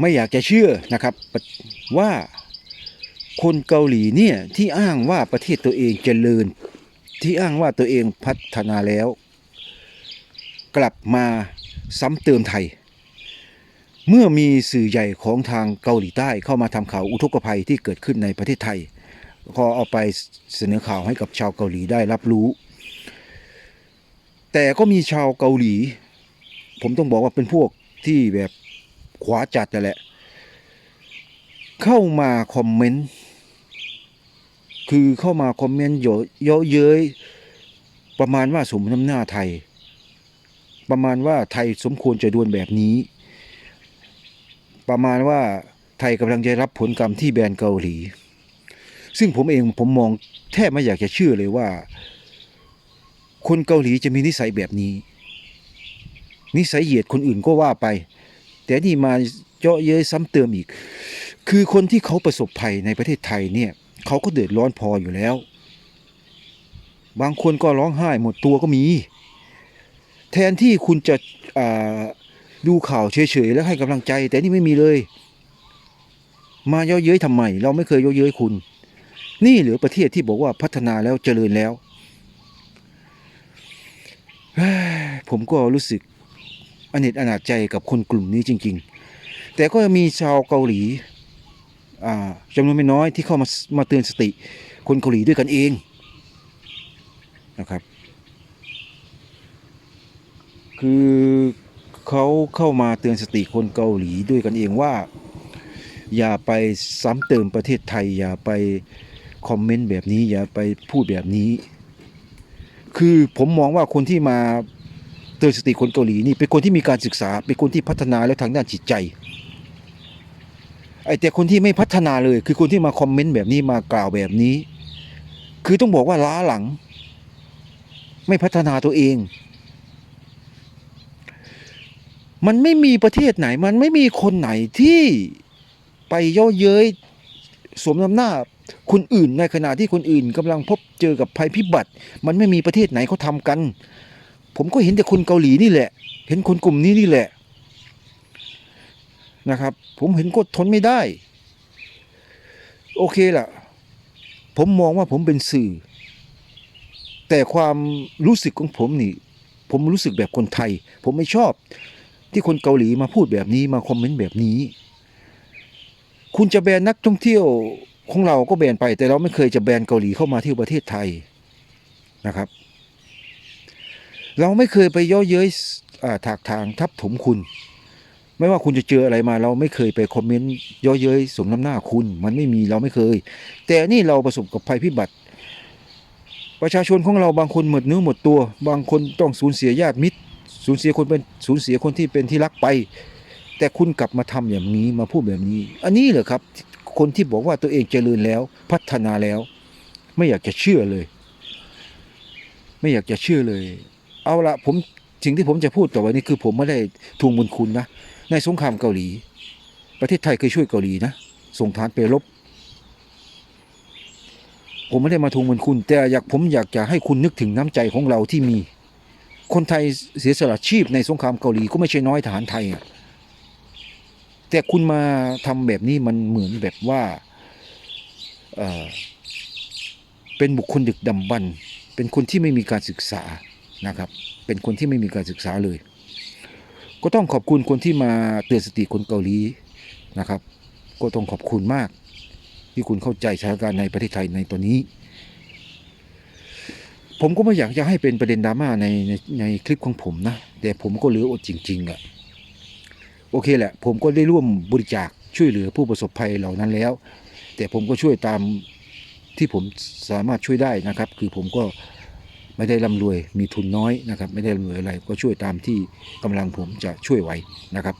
ไม่อยากจะเชื่อนะครับว่าคนเกาหลีเนี่ยที่อ้างว่าประเทศตัวเองเจริญ ที่อ้างว่าตัวเองพัฒนาแล้ว กลับมาซ้ำเติมไทย เมื่อมีสื่อใหญ่ของทางเกาหลีใต้เข้ามาทำข่าวอุทกภัยที่เกิดขึ้นในประเทศไทย ก็เอาไปเสนอข่าวให้กับชาวเกาหลีได้รับรู้ แต่ก็มีชาวเกาหลี ผมต้องบอกว่าเป็นพวกที่แบบ ขวาจัดนั่แหละ เข้ามาคอมเมนต์คือเข้ามาคอมเมนต์เยอะเยอะเย้ยประมาณว่าสมน้ำหน้าไทย ประมาณว่าไทยสมควรจะดวนแบบนี้ ประมาณว่าไทยกำลังจะรับผลกรรมที่แบรนเกาหลี ซึ่งผมเองผมมองแทบไม่อยากจะเชื่อเลยว่า คนเกาหลีจะมีนิสัยแบบนี้ นิสัยเหยียดคนอื่นก็ว่าไป แต่นี่มาเจาะเย้ยซ้ำเติมอีก คือคนที่เขาประสบภัยในประเทศไทยเนี่ยเขาก็เดือดร้อนพออยู่แล้ว บางคนก็ร้องไห้หมดตัวก็มี แทนที่คุณจะดูข่าวเฉยๆแล้วให้กำลังใจ แต่นี่ไม่มีเลย มาเย่อเย้ยทำไม เราไม่เคยเย่อเย้ยคุณ นี่หรือประเทศที่บอกว่าพัฒนาแล้วเจริญแล้วผมก็รู้สึก เนจอนาจใจกับคนกลุ่มนี้จริง ๆ แต่ก็มีชาวเกาหลีจำนวนไม่น้อยที่เข้ามามาเตือนสติ คนเกาหลีด้วยกันเองนะครับ คือเขาเข้ามาเตือนสติคนเกาหลีด้วยกันเองว่า อย่าไปซ้ำเติมประเทศไทย อย่าไปคอมเมนต์แบบนี้ อย่าไปพูดแบบนี้ คือผมมองว่าคนที่มา เตือนสติคนเกาหลีนี่เป็นคนที่มีการศึกษา เป็นคนที่พัฒนาแล้วทางด้านจิตใจไอ้แต่คนที่ไม่พัฒนาเลย คือคนที่มาคอมเมนต์แบบนี้มากล่าวแบบนี้ คือต้องบอกว่าล้าหลัง ไม่พัฒนาตัวเอง มันไม่มีประเทศไหน มันไม่มีคนไหนที่ไปย่อเย้ยสวมน้ำหน้าคนอื่นในขณะที่คนอื่นกำลังพบเจอกับภัยพิบัติ มันไม่มีประเทศไหนเขาทำกัน ผมก็เห็นแต่คนเกาหลีนี่แหละ เห็นคนกลุ่มนี้นี่แหละนะครับ ผมเห็นก็ทนไม่ได้ โอเคล่ะ ผมมองว่าผมเป็นสื่อ แต่ความรู้สึกของผมนี่ ผมรู้สึกแบบคนไทย ผมไม่ชอบ ที่คนเกาหลีมาพูดแบบนี้มาคอมเมนต์แบบนี้ คุณจะแบนนักท่องเที่ยวของเราก็แบนไป แต่เราไม่เคยจะแบนเกาหลีเข้ามาเที่ยวประเทศไทยนะครับ เราไม่เคยไปย่อเย้ยถากทางทับถมคุณ ไม่ว่าคุณจะเจออะไรมา เราไม่เคยไปคอมเมนต์ย่อเย้ยสมน้ำหน้าคุณ มันไม่มีเราไม่เคย แต่นี่เราประสบกับภัยพิบัติ ประชาชนของเราบางคนหมดเนื้อหมดตัว บางคนต้องสูญเสียญาติมิตร สูญเสียคนเป็นสูญเสียคนที่เป็นที่รักไป แต่คุณกลับมาทำอย่างนี้มาพูดแบบนี้ อันนี้เหรอครับ คนที่บอกว่าตัวเองเจริญแล้วพัฒนาแล้ว ไม่อยากจะเชื่อเลย ไม่อยากจะเชื่อเลย เอาละผมสิ่งที่ผมจะพูดต่อไปนี้คือผมไม่ได้ทวงบุญคุณนะ ในสงครามเกาหลี ประเทศไทยเคยช่วยเกาหลีนะ ส่งทหารไปรบ ผมไม่ได้มาทวงบุญคุณ แต่อยากผมอยากจะให้คุณนึกถึงน้ำใจของเราที่มี คนไทยเสียสละชีพในสงครามเกาหลีก็ไม่ใช่น้อยทหารไทยอะแต่คุณมาทำแบบนี้มันเหมือนแบบว่าเเป็นบุคคลดึกดำบรรพ์เป็นคนที่ไม่มีการศึกษา นะครับ เป็นคนที่ไม่มีการศึกษาเลย ก็ต้องขอบคุณคนที่มาเตือนสติคนเกาหลีนะครับ ก็ต้องขอบคุณมาก ที่คุณเข้าใจสถานการณ์ในประเทศไทยในตอนนี้ ผมก็ไม่อยากจะให้เป็นประเด็นดราม่าในในในคลิปของผมนะ แต่ผมก็เหลืออดจริง ๆอะโอเคแหละ ผมก็ได้ร่วมบริจาคช่วยเหลือผู้ประสบภัยเหล่านั้นแล้ว แต่ผมก็ช่วยตามที่ผมสามารถช่วยได้นะครับ คือผมก็ ไม่ได้ร่ำรวยมีทุนน้อยนะครับ ไม่ได้ร่ำรวยอะไรก็ช่วยตามที่กำลังผมจะช่วยไหวนะครับ